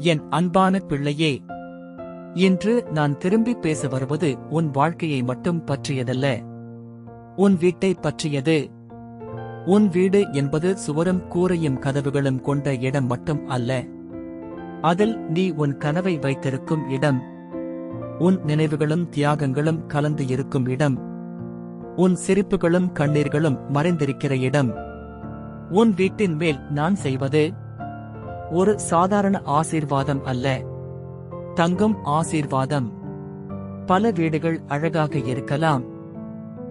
என் அன்பான பிள்ளையே இன்று நான் திரும்பி பேச வருவது உன் வாழ்க்கையை மட்டும் பற்றியதல்ல. உன் வீட்டை பற்றியது. உன் வீடு என்பது சுவரும் கூரையும் கதவுகளும் கொண்ட இடம் மட்டும் அல்ல. அதில் நீ உன் கனவை வைத்திருக்கும் இடம். உன் நினைவுகளும் தியாகங்களும் கலந்து இருக்கும் இடம். உன் சிரிப்புகளும் கண்ணீர்களும் மறைந்திருக்கிற இடம். உன் வீட்டின் மேல் நான் செய்வது ஒரு சாதாரண ஆசீர்வாதம் அல்ல. தங்கும் ஆசீர்வாதம். பல வீடுகள் அழகாக இருக்கலாம்.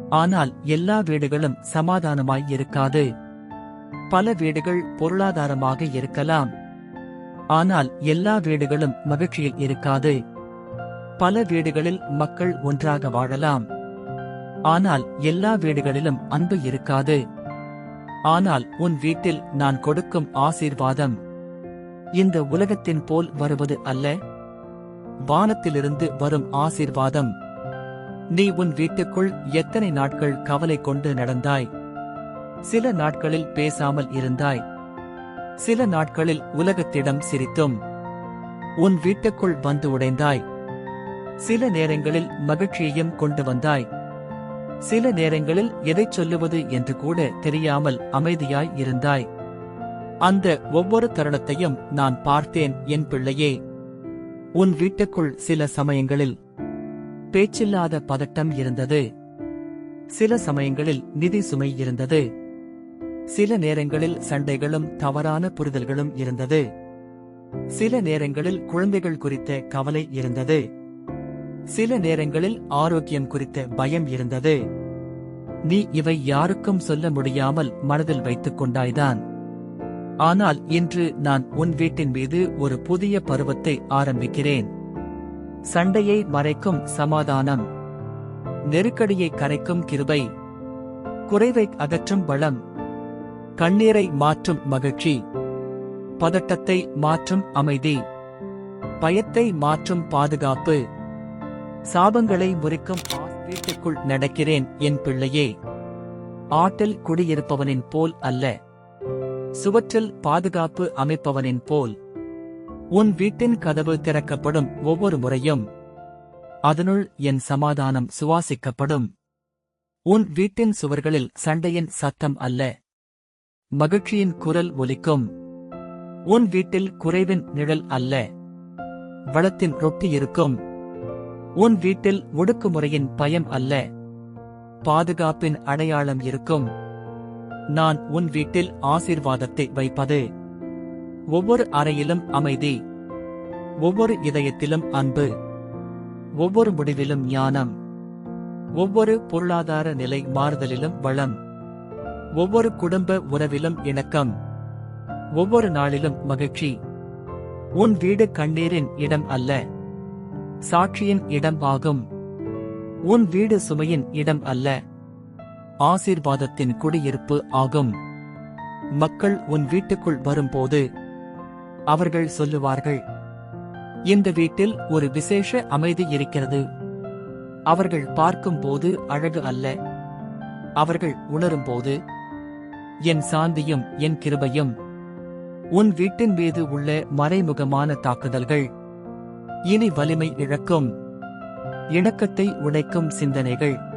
ஆனால் எல்லா வீடுகளும் சமாதானமாய் இருக்காது. பல வீடுகள் பொருளாதாரமாக இருக்கலாம். ஆனால் எல்லா வீடுகளும் மகிழ்ச்சியில் இருக்காது. பல வீடுகளில் மக்கள் ஒன்றாக வாழலாம். ஆனால் எல்லா வீடுகளிலும் அன்பு இருக்காது. ஆனால் உன் வீட்டில் நான் கொடுக்கும் ஆசீர்வாதம். இந்த உலகத்தின் போல் வருவது அல்ல. வானத்திலிருந்து வரும் ஆசீர்வாதம். நீ உன் வீட்டுக்குள் எத்தனை நாட்கள் கவலை கொண்டு நடந்தாய்? சில நாட்களில் பேசாமல் இருந்தாய். சில நாட்களில் உலகத்திடம் சிரித்தும். உன் வீட்டுக்குள் வந்து உடைந்தாய். சில நேரங்களில் மகிழ்ச்சியையும் கொண்டு வந்தாய். சில நேரங்களில் எதைச் சொல்லுவது என்று கூட தெரியாமல் அமைதியாய் இருந்தாய். அந்த ஒவ்வொரு தருணத்தையும் நான் பார்த்தேன் என் பிள்ளையே. உன் வீட்டுக்குள் சில சமயங்களில் பேச்சில்லாத பதட்டம் இருந்தது. சில சமயங்களில் நிதி சுமை இருந்தது. சில நேரங்களில் சண்டைகளும் தவறான புரிதல்களும் இருந்தது. சில நேரங்களில் குழந்தைகள் குறித்த கவலை இருந்தது. சில நேரங்களில் ஆரோக்கியம் குறித்த பயம் இருந்தது. நீ இவை யாருக்கும் சொல்ல முடியாமல் மனதில் வைத்துக் கொண்டாய்தான். ஆனால் இன்று நான் உன் வீட்டின் மீது ஒரு புதிய பருவத்தை ஆரம்பிக்கிறேன். சண்டையை மறைக்கும் சமாதானம். நெருக்கடியை கரைக்கும் கிருபை. குறைவை அகற்றும் பலம். கண்ணீரை மாற்றும் மகிழ்ச்சி. பதட்டத்தை மாற்றும் அமைதி. பயத்தை மாற்றும் பாதுகாப்பு. சாபங்களை முறிக்கும் வீட்டுக்குள் நடக்கிறேன் என் பிள்ளையே. ஆட்டில் குடியிருப்பவனின் போல் அல்ல. சுவற்றில் பாதுகாப்பு அமைப்பவனின் போல். உன் வீட்டின் கதவு திறக்கப்படும் ஒவ்வொரு முறையும். அதனுள் என் சமாதானம் சுவாசிக்கப்படும். உன் வீட்டின் சுவர்களில் சண்டையின் சத்தம் அல்ல. மகிழ்ச்சியின் குரல் ஒலிக்கும். உன் வீட்டில் குறைவின் நிழல் அல்ல. வளத்தின் ரொட்டி இருக்கும். உன் வீட்டில் ஒடுக்குமுறையின் பயம் அல்ல. பாதுகாப்பின் அடையாளம் இருக்கும். நான் உன் வீட்டில் ஆசீர்வாதத்தை வைப்பது. ஒவ்வொரு அறையிலும் அமைதி. ஒவ்வொரு இதயத்திலும் அன்பு. ஒவ்வொரு முடிவிலும் ஞானம். ஒவ்வொரு பொருளாதார நிலை மாறுதலிலும் வளம். ஒவ்வொரு குடும்ப உறவிலும் இணக்கம். ஒவ்வொரு நாளிலும் மகிழ்ச்சி. உன் வீடு கண்ணீரின் இடம் அல்ல. சாட்சியின் இடம் ஆகும். உன் வீடு சுமையின் இடம் அல்ல. ஆசீர்வாதத்தின் குடியிருப்பு ஆகும். மக்கள் உன் வீட்டுக்குள் வரும்போது அவர்கள் சொல்லுவார்கள் இந்த வீட்டில் ஒரு விசேஷ அமைதி இருக்கிறது. அவர்கள் பார்க்கும்போது அழகு அல்ல. அவர்கள் உணரும்போது என் சாந்தியும் என் கிருபையும் உன் வீட்டின் மீது உள்ள மறைமுகமான தாக்குதல்கள் இனி வலிமை இழக்கும். இணக்கத்தை உழைக்கும் சிந்தனைகள்.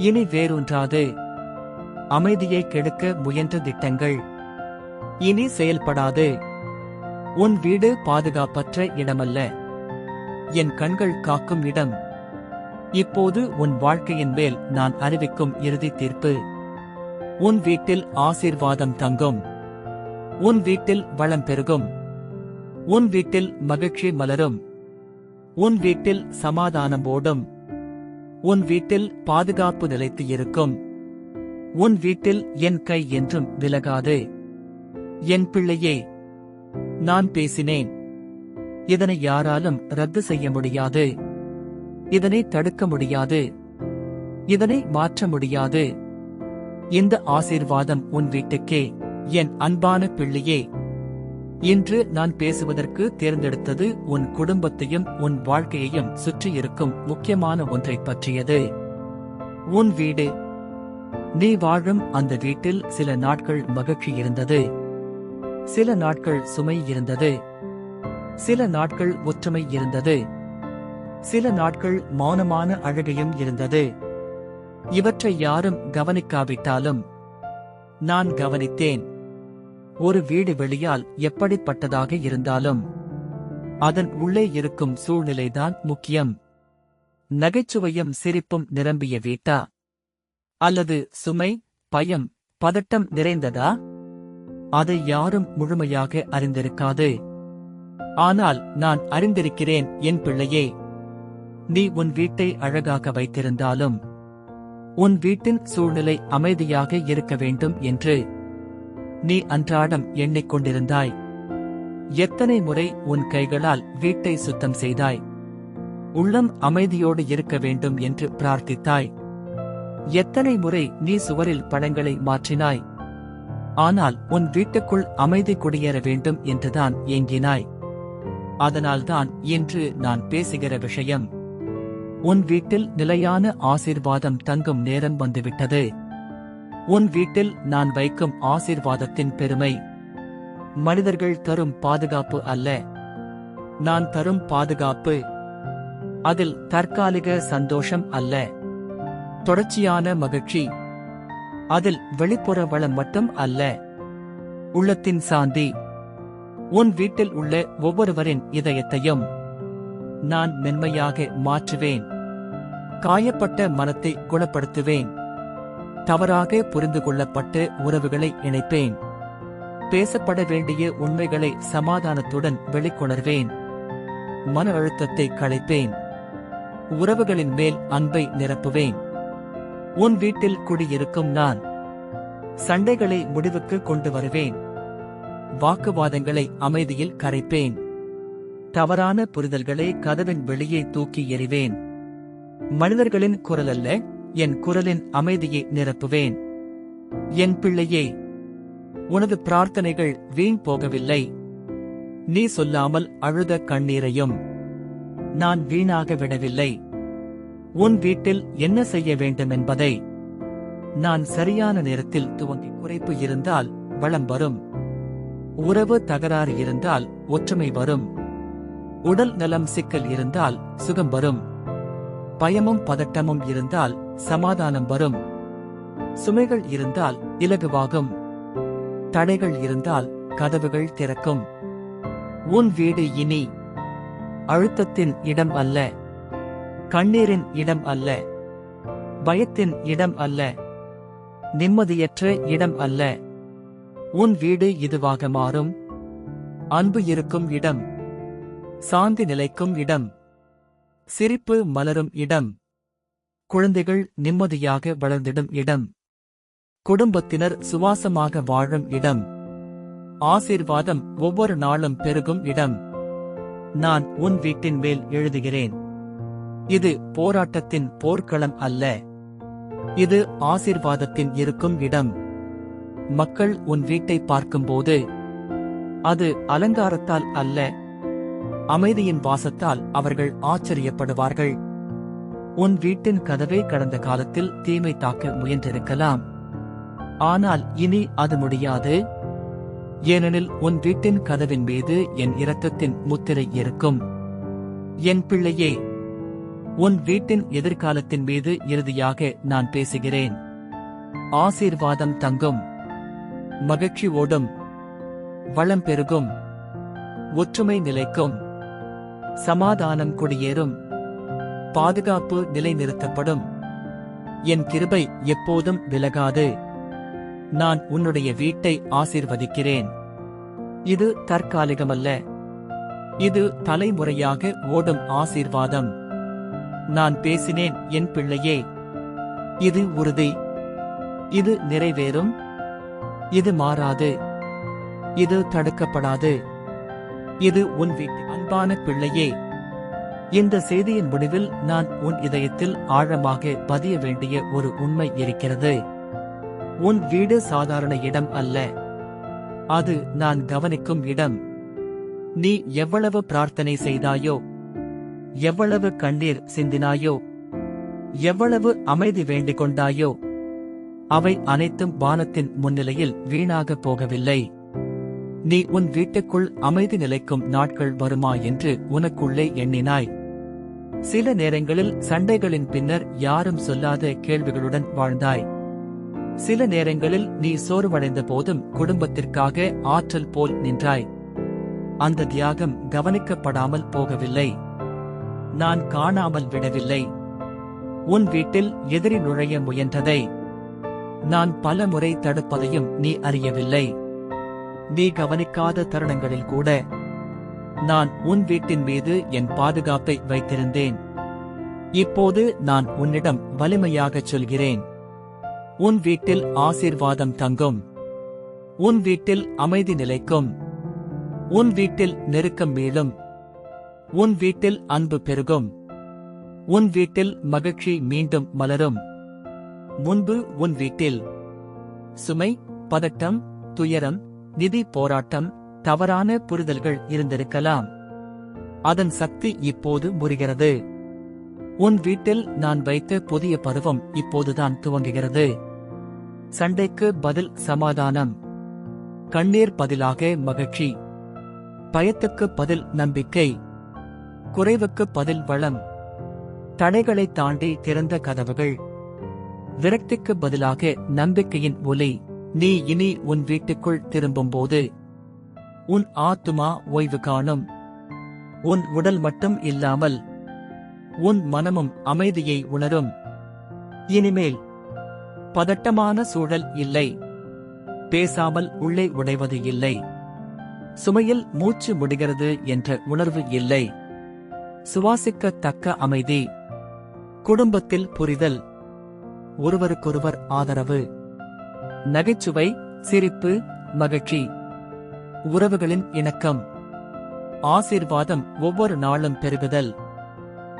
இனி வேறொன்றாது அமைதியை கெடுக்க முயன்ற திட்டங்கள். இனி செயல்படாது. உன் வீடு பாதுகாப்பற்ற இடமல்ல. என் கண்கள் காக்கும் இடம். இப்போது உன் வாழ்க்கையின் மேல் நான் அறிவிக்கும் இறுதி தீர்ப்பு. உன் வீட்டில் ஆசீர்வாதம் தங்கும். உன் வீட்டில் வளம் பெருகும். உன் வீட்டில் மகிழ்ச்சி மலரும். உன் வீட்டில் சமாதானம் ஓடும். உன் வீட்டில் பாதுகாப்பு நிலைத்து இருக்கும். உன் வீட்டில் என் கை என்றும் விலகாது. என் பிள்ளையே நான் பேசினேன். இதனை யாராலும் ரத்து செய்ய முடியாது. இதனை தடுக்க முடியாது. இதனை மாற்ற முடியாது. இந்த ஆசீர்வாதம் உன் வீட்டுக்கே என் அன்பான பிள்ளையே. இன்று நான் பேசுவதற்கு தேர்ந்தெடுத்தது உன் குடும்பத்தையும் உன் வாழ்க்கையையும் சுற்றியிருக்கும் முக்கியமான ஒன்றைப் பற்றியது. உன் வீடு. நீ வாழும் அந்த வீட்டில் சில நாட்கள் மகிழ்ச்சி இருந்தது. சில நாட்கள் சுமை இருந்தது. சில நாட்கள் ஒற்றுமை இருந்தது. சில நாட்கள் மௌனமான அழகையும் இருந்தது. இவற்றை யாரும் கவனிக்காவிட்டாலும் நான் கவனித்தேன். ஒரு வீடு வெளியால் எப்படிப்பட்டதாக இருந்தாலும் அதன் உள்ளே இருக்கும் சூழ்நிலைதான் முக்கியம். நகைச்சுவையும் சிரிப்பும் நிரம்பிய வீட்டா? அல்லது சுமை பயம் பதட்டம் நிறைந்ததா? அதை யாரும் முழுமையாக அறிந்திருக்காது. ஆனால் நான் அறிந்திருக்கிறேன் என் பிள்ளையே நீ உன் வீட்டை அழகாக வைத்திருந்தாலும் உன் வீட்டின் சூழ்நிலை அமைதியாக இருக்க வேண்டும் என்று நீ அன்றாடம் எண்ணிக்கொண்டிருந்தாய் எத்தனை முறை உன் கைகளால் வீட்டை சுத்தம் செய்தாய். உள்ளம் அமைதியோடு இருக்க வேண்டும் என்று பிரார்த்தித்தாய். எத்தனை முறை நீ சுவரில் படங்களை மாற்றினாய். ஆனால் உன் வீட்டுக்குள் அமைதி குடியேற வேண்டும் என்றுதான் ஏங்கினாய். அதனால்தான் இன்று நான் பேசுகிற விஷயம். உன் வீட்டில் நிலையான ஆசீர்வாதம் தங்கும் நேரம் வந்துவிட்டது. உன் வீட்டில் நான் வைக்கும் ஆசீர்வாதத்தின் பெருமை மனிதர்கள் தரும் பாதுகாப்பு அல்ல. நான் தரும் பாதுகாப்பு அதில் தற்காலிக சந்தோஷம் அல்ல. தொடர்ச்சியான மகிழ்ச்சி அதில் வெளிப்புற வளம் மட்டும் அல்ல. உள்ளத்தின் சாந்தி உன் வீட்டில் உள்ள ஒவ்வொருவரின் இதயத்தையும் நான் மென்மையாக மாற்றுவேன். காயப்பட்ட மனத்தை குணப்படுத்துவேன். தவறாக புரிந்து கொள்ளப்பட்ட உறவுகளை இணைப்பேன். பேசப்பட வேண்டிய உண்மைகளை சமாதானத்துடன் வெளிக்கொணர்வேன். மன அழுத்தத்தை களைப்பேன். உறவுகளின் மேல் அன்பை நிரப்புவேன். உன் வீட்டில் குடியிருக்கும் நான் சண்டைகளை முடிவுக்கு கொண்டு வருவேன். வாக்குவாதங்களை அமைதியில் கரைப்பேன். தவறான புரிதல்களை கதவின் வெளியே தூக்கி எறிவேன். மனிதர்களின் குரல் அல்ல என் குரலின் அமைதியை நிரப்புவேன். என் பிள்ளையே உனது பிரார்த்தனைகள் வீண் போகவில்லை. நீ சொல்லாமல் அழுத கண்ணீரையும் நான் வீணாக விடவில்லை. உன் வீட்டில் என்ன செய்ய வேண்டும் என்பதை நான் சரியான நேரத்தில் துவங்கி குறைப்பு இருந்தால் வளம் வரும். உறவு தகராறு இருந்தால் ஒற்றுமை வரும். உடல் நலம் சிக்கல் இருந்தால் சுகம் வரும். பயமும் பதட்டமும் இருந்தால் சமாதானம் வரும். சுமைகள் இருந்தால் இலகுவாகும். தடைகள் இருந்தால் கதவுகள் திறக்கும். உன் வீடு இனி அழுத்தத்தின் இடம் அல்ல. கண்ணீரின் இடம் அல்ல. பயத்தின் இடம் அல்ல. நிம்மதியற்ற இடம் அல்ல. உன் வீடு இதுவாக மாறும். அன்பு இருக்கும் இடம். சாந்தி நிலைக்கும் இடம். சிரிப்பு மலரும் இடம். குழந்தைகள் நிம்மதியாக வளர்ந்திடும் இடம். குடும்பத்தினர் சுவாசமாக வாழும் இடம். ஆசீர்வாதம் ஒவ்வொரு நாளும் பெருகும் இடம். நான் உன் வீட்டின் மேல் எழுதுகிறேன். இது போராட்டத்தின் போர்க்களம் அல்ல. இது ஆசீர்வாதத்தின் இருக்கும் இடம். மக்கள் உன் வீட்டை பார்க்கும்போது அது அலங்காரத்தால் அல்ல. அமைதியின் வாசத்தால் அவர்கள் ஆச்சரியப்படுவார்கள். உன் வீட்டின் கதவை கடந்த காலத்தில் தீமை தாக்க முயன்றிருக்கலாம். ஆனால் இனி அது முடியாது. ஏனெனில் உன் வீட்டின் கதவின் மீது என் இரத்தத்தின் முத்திரை இருக்கும். என் பிள்ளையே உன் வீட்டின் எதிர்காலத்தின் மீது இறுதியாக நான் பேசுகிறேன். ஆசீர்வாதம் தங்கும். மகிழ்ச்சி ஓடும் வளம் பெருகும். ஒற்றுமை நிலைக்கும். சமாதானம் குடியேறும். பாதுகாப்பு நிலைநிறுத்தப்படும். என் கிருபை எப்போதும் விலகாது. நான் உன்னுடைய வீட்டை ஆசீர்வதிக்கிறேன். இது தற்காலிகமல்ல. இது தலைமுறையாக ஓடும் ஆசீர்வாதம். நான் பேசினேன் என் பிள்ளையே இது உறுதி. இது நிறைவேறும். இது மாறாது. இது தடுக்கப்படாது. இது உன் வீட்டு அன்பான பிள்ளையே. இந்த செய்தியின் முடிவில் நான் உன் இதயத்தில் ஆழமாக பதிய வேண்டிய ஒரு உண்மை இருக்கிறது. உன் வீடு சாதாரண இடம் அல்ல. அது நான் கவனிக்கும் இடம். நீ எவ்வளவு பிரார்த்தனை செய்தாயோ எவ்வளவு கண்ணீர் சிந்தினாயோ எவ்வளவு அமைதி வேண்டிக் கொண்டாயோ அவை அனைத்தும் வானத்தின் முன்னிலையில் வீணாக போகவில்லை. நீ உன் வீட்டுக்குள் அமைதி நிலைக்கும் நாட்கள் வருமா என்று உனக்குள்ளே எண்ணினாய். சில நேரங்களில் சண்டைகளின் பின்னர் யாரும் சொல்லாத கேள்விகளுடன் வாழ்ந்தாய். சில நேரங்களில் நீ சோர்வடைந்த போதும் குடும்பத்திற்காக ஆற்றல் போல் நின்றாய். அந்த தியாகம் கவனிக்கப்படாமல் போகவில்லை. நான் காணாமல் விடவில்லை. உன் வீட்டில் எதிரி நுழைய முயன்றதை. நான் பல முறை தடுப்பதையும் நீ அறியவில்லை. நீ கவனிக்காத தருணங்களில் கூட நான் உன் வீட்டின் மீது என் பாதுகாப்பை வைத்திருந்தேன். இப்போது நான் உன்னிடம் வலிமையாகச் சொல்கிறேன். உன் வீட்டில் ஆசீர்வாதம் தங்கும். உன் வீட்டில் அமைதி நிலைக்கும். உன் வீட்டில் நெருக்கம் மீளும். உன் வீட்டில் அன்பு பெருகும். உன் வீட்டில் மகிழ்ச்சி மீண்டும் மலரும். முன்பு உன் வீட்டில் சுமை பதட்டம் துயரம் நிதி போராட்டம் தவறான புரிதல்கள் இருந்திருக்கலாம். அதன் சக்தி இப்போது முறிகிறது. உன் வீட்டில் நான் வைத்த புதிய பருவம் இப்போதுதான் துவங்குகிறது. சண்டைக்கு பதில் சமாதானம். கண்ணீர் பதிலாக மகிழ்ச்சி. பயத்துக்கு பதில் நம்பிக்கை. குறைவுக்கு பதில் வளம். தடைகளை தாண்டி திறந்த கதவுகள். விரக்திக்கு பதிலாக நம்பிக்கையின் ஒலி. நீ இனி உன் வீட்டுக்குள் திரும்பும்போது உன் ஆத்துமா ஓய்வு காணும். உன் உடல் மட்டும் இல்லாமல் உன் மனமும் அமைதியை உணரும். இனிமேல் பதட்டமான சூழல் இல்லை. பேசாமல் உள்ளே உடைவது இல்லை. சுமையில் மூச்சு முடிகிறது என்ற உணர்வு இல்லை. சுவாசிக்கத்தக்க அமைதி. குடும்பத்தில் புரிதல். ஒருவருக்கொருவர் ஆதரவு. நகைச்சுவை சிரிப்பு மகிழ்ச்சி. உறவுகளின் இணக்கம். ஆசீர்வாதம் ஒவ்வொரு நாளும் பெருகுதல்.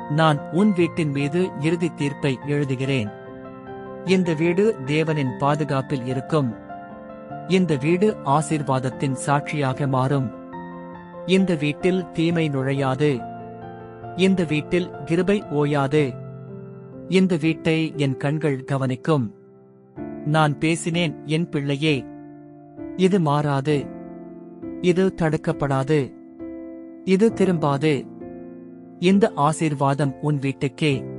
நான் உன் வீட்டின் மீது இறுதி தீர்ப்பை எழுதுகிறேன். இந்த வீடு தேவனின் பாதுகாப்பில் இருக்கும். இந்த வீடு ஆசீர்வாதத்தின் சாட்சியாக மாறும். இந்த வீட்டில் தீமை நுழையாது. இந்த வீட்டில் கிருபை ஓயாது. இந்த வீட்டை என் கண்கள் கவனிக்கும். நான் பேசினேன் என் பிள்ளையே. இது மாறாது. இது தடுக்கப்படாது. இது திரும்பாது. இந்த ஆசீர்வாதம் உன் வீட்டுக்கே.